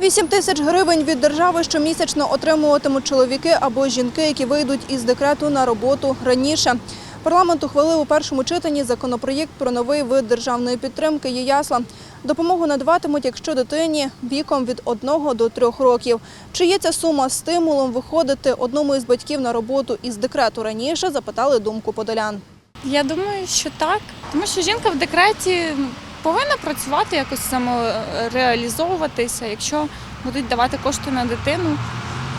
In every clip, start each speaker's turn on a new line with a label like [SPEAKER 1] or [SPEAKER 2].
[SPEAKER 1] 8 тисяч гривень від держави щомісячно отримуватимуть чоловіки або жінки, які вийдуть із декрету на роботу раніше. Парламент ухвалив у першому читанні законопроєкт про новий вид державної підтримки «Єясла». Допомогу надаватимуть, якщо дитині віком від 1 до 3 років. Чи є ця сума стимулом виходити одному із батьків на роботу із декрету раніше, запитали думку подолян.
[SPEAKER 2] Я думаю, що так, тому що жінка в декреті повинна працювати, якось самореалізовуватися. Якщо будуть давати кошти на дитину,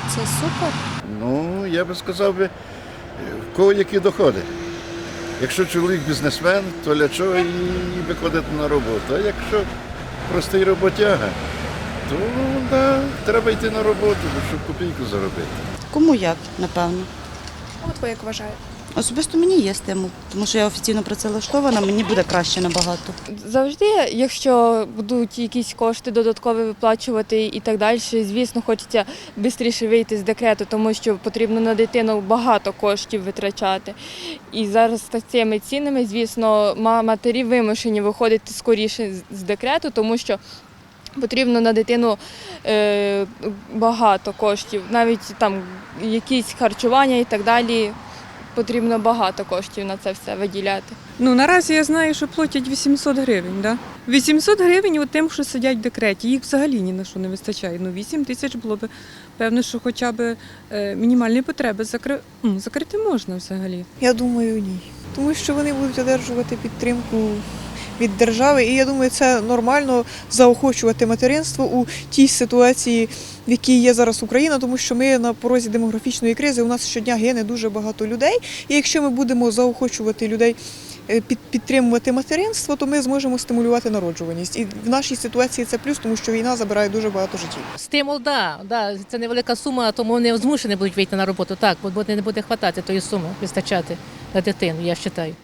[SPEAKER 2] це супер.
[SPEAKER 3] Ну, я би сказав би, в кого які доходи. Якщо чоловік бізнесмен, то для чого і виходити на роботу? А якщо простий роботяга, то да, треба йти на роботу, щоб копійку заробити.
[SPEAKER 4] Кому як, напевно.
[SPEAKER 1] От ви як вважаєте?
[SPEAKER 4] Особисто мені є стимул, тому що я офіційно працевлаштована, мені буде краще набагато.
[SPEAKER 5] Завжди, якщо будуть якісь кошти додаткові виплачувати і так далі, звісно, хочеться швидше вийти з декрету, тому що потрібно на дитину багато коштів витрачати. І зараз з цими цінами, звісно, матері вимушені виходити скоріше з- декрету, тому що потрібно на дитину е, багато коштів, навіть там якісь харчування і так далі. Потрібно багато коштів на це все виділяти.
[SPEAKER 6] Ну наразі я знаю, що платять 800 гривень. Да? 800 гривень от тим, що сидять в декреті. Їх взагалі ні на що не вистачає. Ну 8 тисяч було б певно, що хоча б е, мінімальні потреби закри... ну, закрити можна взагалі.
[SPEAKER 7] Я думаю, ні. Тому що вони будуть одержувати підтримку від держави, і я думаю, це нормально заохочувати материнство у тій ситуації, в якій є зараз Україна, тому що ми на порозі демографічної кризи. У нас щодня гине дуже багато людей. І якщо ми будемо заохочувати людей е, під, підтримувати материнство, то ми зможемо стимулювати народжуваність. І в нашій ситуації це плюс, тому що війна забирає дуже багато життів.
[SPEAKER 8] Стимул, да, да, це невелика сума, тому вони змушені будуть вийти на роботу. Так, бо не буде хватати тої суми, вистачати на дитину, я вважаю.